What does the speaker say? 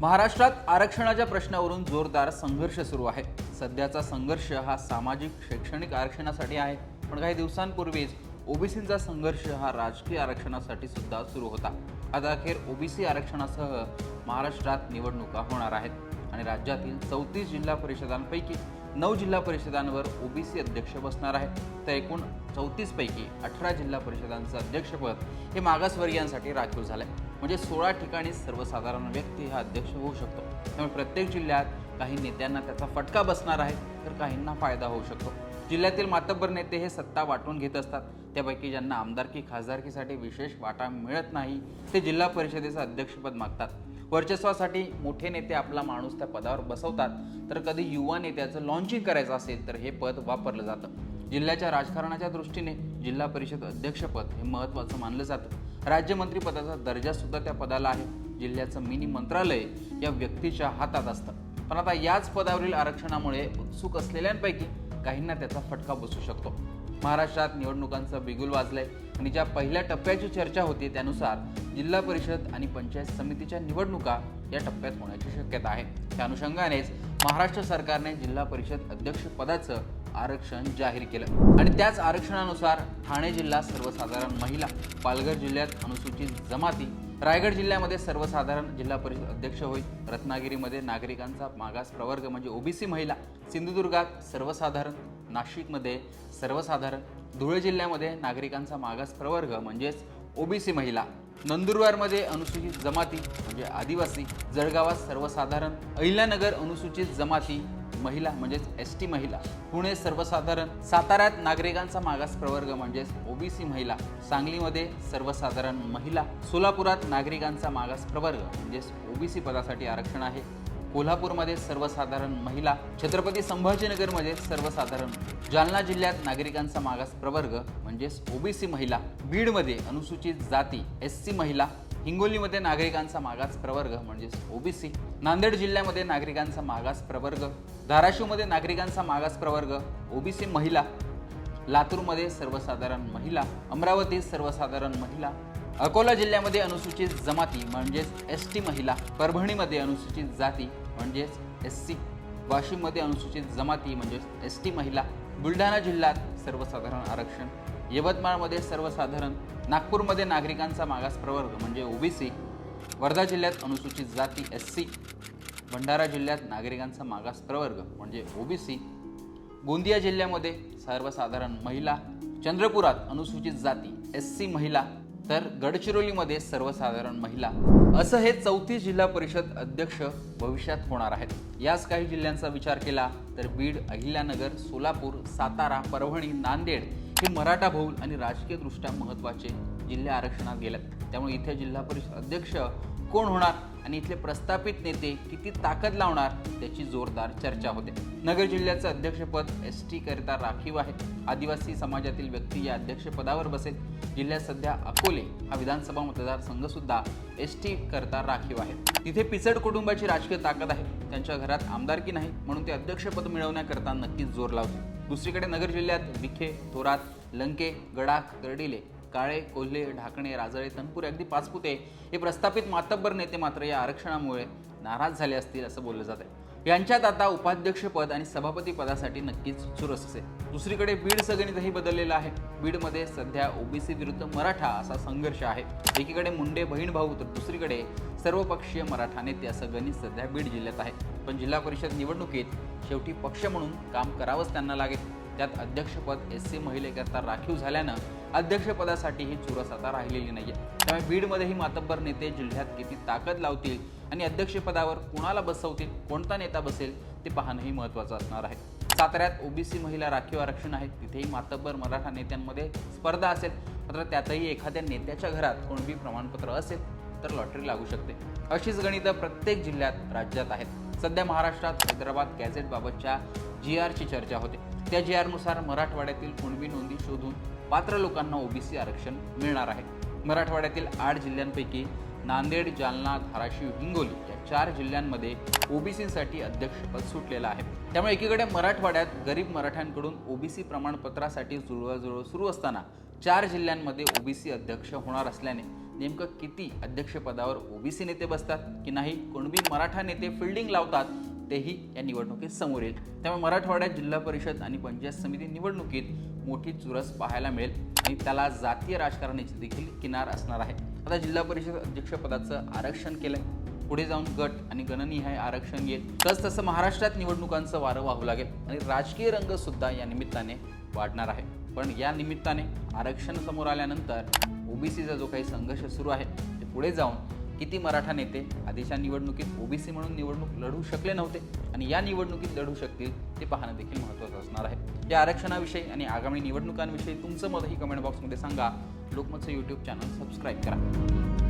महाराष्ट्रात आरक्षणाच्या प्रश्नावरून जोरदार संघर्ष सुरू आहे. सध्याचा संघर्ष हा सामाजिक शैक्षणिक आरक्षणासाठी आहे. पण काही दिवसांपूर्वीच ओबीसींचा संघर्ष हा राजकीय आरक्षणासाठी सुद्धा सुरू होता. आता अखेर ओबीसी आरक्षणासह महाराष्ट्रात निवडणुका होणार आहेत. आणि राज्यातील चौतीस जिल्हा परिषदांपैकी नऊ जिल्हा परिषदांवर ओबीसी अध्यक्ष बसणार आहे तर एकूण चौतीसपैकी अठरा जिल्हा परिषदांचं अध्यक्षपद हे मागासवर्गीयांसाठी राखीव आहे म्हणजे सोळा ठिकाणी सर्वसाधारण व्यक्ती हा अध्यक्ष होऊ शकतो. त्यामुळे प्रत्येक जिल्ह्यात काही नेत्यांना त्याचा फटका बसणार आहे तर काहींना फायदा होऊ शकतो. जिल्ह्यातील मातब्बर नेते हे सत्ता वाटून घेत असतात. त्यापैकी ज्यांना आमदारकी खासदारकीसाठी विशेष वाटा मिळत नाही ते जिल्हा परिषदेचं अध्यक्षपद मागतात. वर्चस्वासाठी मोठे नेते आपला माणूस त्या पदावर बसवतात. तर कधी युवा नेत्याचं लॉन्चिंग करायचं असेल तर हे पद वापरलं जातं. जिल्ह्याच्या राजकारणाच्या दृष्टीने जिल्हा परिषद अध्यक्षपद हे महत्त्वाचं मानलं जातं. राज्यमंत्रीपदाचा दर्जा सुद्धा त्या पदाला आहे. जिल्ह्याचं मिनी मंत्रालय या व्यक्तीच्या हातात असतं. पण आता याच पदावरील आरक्षणामुळे उत्सुक असलेल्यांपैकी काहींना त्याचा फटका बसू शकतो. महाराष्ट्रात निवडणुकांचं बिगुल वाजलंय आणि ज्या पहिल्या टप्प्याची चर्चा होती त्यानुसार जिल्हा परिषद आणि पंचायत समितीच्या निवडणुका या टप्प्यात होण्याची शक्यता आहे. त्या अनुषंगानेच महाराष्ट्र सरकारने जिल्हा परिषद अध्यक्षपदाचं आरक्षण जाहीर केलं. आणि त्याच आरक्षणानुसार ठाणे जिल्हा सर्वसाधारण महिला पालघर जिल्ह्यात अनुसूचित जमाती रायगड जिल्ह्यामध्ये सर्वसाधारण जिल्हा परिषद अध्यक्ष होईल. रत्नागिरीमध्ये नागरिकांचा मागास प्रवर्ग म्हणजे ओबीसी महिला सिंधुदुर्गात सर्वसाधारण नाशिकमध्ये सर्वसाधारण धुळे जिल्ह्यामध्ये नागरिकांचा मागास प्रवर्ग म्हणजेच ओबीसी महिला. नंदुरबारमध्ये अनुसूचित जमाती म्हणजे आदिवासी जळगावात सर्वसाधारण अहिल्यानगर अनुसूचित जमाती महिला म्हणजेच एस टी महिला पुणे सर्वसाधारण साताऱ्यात नागरिकांचा मागास प्रवर्ग म्हणजेच ओबीसी महिला सांगलीमध्ये सर्वसाधारण महिला सोलापुरात नागरिकांचा मागास प्रवर्ग म्हणजेच ओबीसी पदासाठी आरक्षण आहे. कोल्हापूरमध्ये सर्वसाधारण महिला छत्रपती संभाजीनगरमध्ये सर्वसाधारण जालना जिल्ह्यात नागरिकांचा मागास प्रवर्ग म्हणजेच ओबीसी महिला बीडमध्ये अनुसूचित जाती एस सी महिला हिंगोलीमध्ये नागरिकांचा मागास प्रवर्ग म्हणजेच ओबीसी नांदेड जिल्ह्यामध्ये नागरिकांचा मागास प्रवर्ग. धाराशिवमध्ये नागरिकांचा मागास प्रवर्ग ओबीसी महिला. लातूरमध्ये सर्वसाधारण महिला. अमरावतीत सर्वसाधारण महिला. अकोला जिल्ह्यामध्ये अनुसूचित जमाती म्हणजेच एस टी महिला. परभणीमध्ये अनुसूचित जाती म्हणजेच एस सी वाशिममध्ये अनुसूचित जमाती म्हणजेच एस टी महिला. बुलढाणा जिल्ह्यात सर्वसाधारण आरक्षण यवतमाळमध्ये सर्वसाधारण नागपूरमध्ये नागरिकांचा मागास प्रवर्ग म्हणजे ओबीसी वर्धा जिल्ह्यात अनुसूचित जाती एस सी भंडारा जिल्ह्यात नागरिकांचा मागास प्रवर्ग म्हणजे ओबीसी गोंदिया जिल्ह्यामध्ये सर्वसाधारण महिला चंद्रपुरात अनुसूचित जाती एस सी महिला तर गडचिरोलीमध्ये सर्वसाधारण महिला. असं हे चौथी जिल्हा परिषद अध्यक्ष भविष्यात होणार आहेत. याच काही जिल्ह्यांचा विचार केला तर बीड अहिल्यानगर सोलापूर सातारा परभणी नांदेड हे मराठा बहुल आणि राजकीयदृष्ट्या महत्त्वाचे जिल्हे आरक्षणात गेलेत. त्यामुळे इथे जिल्हा परिषद अध्यक्ष कोण होणार आणि इथले प्रस्थापित नेते किती ताकद लावणार त्याची जोरदार चर्चा होते. नगर जिल्ह्याचं अध्यक्षपद एस टी करिता राखीव आहे. आदिवासी समाजातील व्यक्ती या अध्यक्षपदावर बसेल. जिल्ह्यात सध्या अकोले हा विधानसभा मतदारसंघसुद्धा एस टी करता राखीव आहे. तिथे पिचड कुटुंबाची राजकीय ताकद आहे. त्यांच्या घरात आमदारकी नाही म्हणून ते अध्यक्षपद मिळवण्याकरता नक्कीच जोर लावतील. दुसरीकडे नगर जिल्ह्यात विखे थोरात लंके गडाख गर्डिले काळे कोल्हे ढाकणे राजळे तनपुरे अगदी पाचपुते हे प्रस्थापित मातब्बर नेते मात्र या आरक्षणामुळे नाराज झाले असतील असं बोललं जात आहे यांच्यात आता उपाध्यक्षपद आणि सभापती पदासाठी नक्कीच चुरस असेल दुसरीकडे बीड सगणितही बदललेलं आहे. बीडमध्ये सध्या ओबीसी विरुद्ध मराठा असा संघर्ष आहे. एकीकडे मुंडे बहीण भाऊ तर दुसरीकडे सर्वपक्षीय मराठा नेते असं गणित सध्या बीड जिल्ह्यात आहे. पण जिल्हा परिषद निवडणुकीत शेवटी पक्ष म्हणून काम करावंच त्यांना लागेल. त्यात अध्यक्षपद एस सी महिलेकरता राखीव झाल्यानं अध्यक्षपदासाठी ही चुरस आता राहिलेली नाहीये. त्यामुळे बीडमध्येही मातब्बर नेते जिल्ह्यात किती ताकद लावतील आणि अध्यक्षपदावर कुणाला बसवतील कोणता नेता बसेल ते पाहणंही महत्त्वाचं असणार आहे. साताऱ्यात ओबीसी महिला राखीव आरक्षण आहे तिथेही मातब्बर मराठा नेत्यांमध्ये स्पर्धा असेल. मात्र त्यातही एखाद्या नेत्याच्या घरात कोणबी प्रमाणपत्र असेल तर लॉटरी लागू शकते. अशीच गणितं प्रत्येक जिल्ह्यात राज्यात आहेत. सध्या महाराष्ट्रात हैदराबाद गॅझेटबाबतच्या जी आरची चर्चा होते. त्या जी आरनुसार मराठवाड्यातील कुणबी नोंदी शोधून पात्र लोकांना ओबीसी आरक्षण मिळणार आहे. मराठवाड्यातील आठ जिल्ह्यांपैकी नांदेड जालना धाराशिव हिंगोली या चार जिल्ह्यांमध्ये ओबीसीसाठी अध्यक्षपद सुटलेलं आहे. त्यामुळे एकीकडे मराठवाड्यात गरीब मराठ्यांकडून ओबीसी प्रमाणपत्रासाठी जुळवाजुळव सुरू असताना चार जिल्ह्यांमध्ये ओबीसी अध्यक्ष होणार असल्याने नेमकं किती अध्यक्षपदावर ओबीसी नेते बसतात की नाही कुणबी मराठा नेते फिल्डिंग लावतात तेही या निवडणुकीत समोर येईल. त्यामुळे मराठवाड्यात जिल्हा परिषद आणि पंचायत समिती निवडणुकीत मोठी चुरस पाहायला मिळेल आणि त्याला जातीय राजकारणाची देखील किनार असणार आहे. आता जिल्हा परिषद अध्यक्षपदाचं आरक्षण केलं आहे पुढे जाऊन गट आणि गणनिहाय आरक्षण येईल तस तसं महाराष्ट्रात निवडणुकांचं वारं वाहू लागेल आणि राजकीय रंग सुद्धा या निमित्ताने वाढणार आहे. पण या निमित्ताने आरक्षण समोर आल्यानंतर ओबीसीचा जो काही संघर्ष सुरू आहे ते पुढे जाऊन किती मराठा नेते आधीच्या निवडणुकीत ओबीसी म्हणून निवडणूक लढू शकले नव्हते आणि या निवडणुकीत लढू शकतील ते पाहणं देखील महत्त्वाचं असणार आहे. या आरक्षणाविषयी आणि आगामी निवडणुकांविषयी तुमचं मतही कमेंट बॉक्समध्ये सांगा. लोकमतचं यूट्यूब चॅनल सबस्क्राईब करा.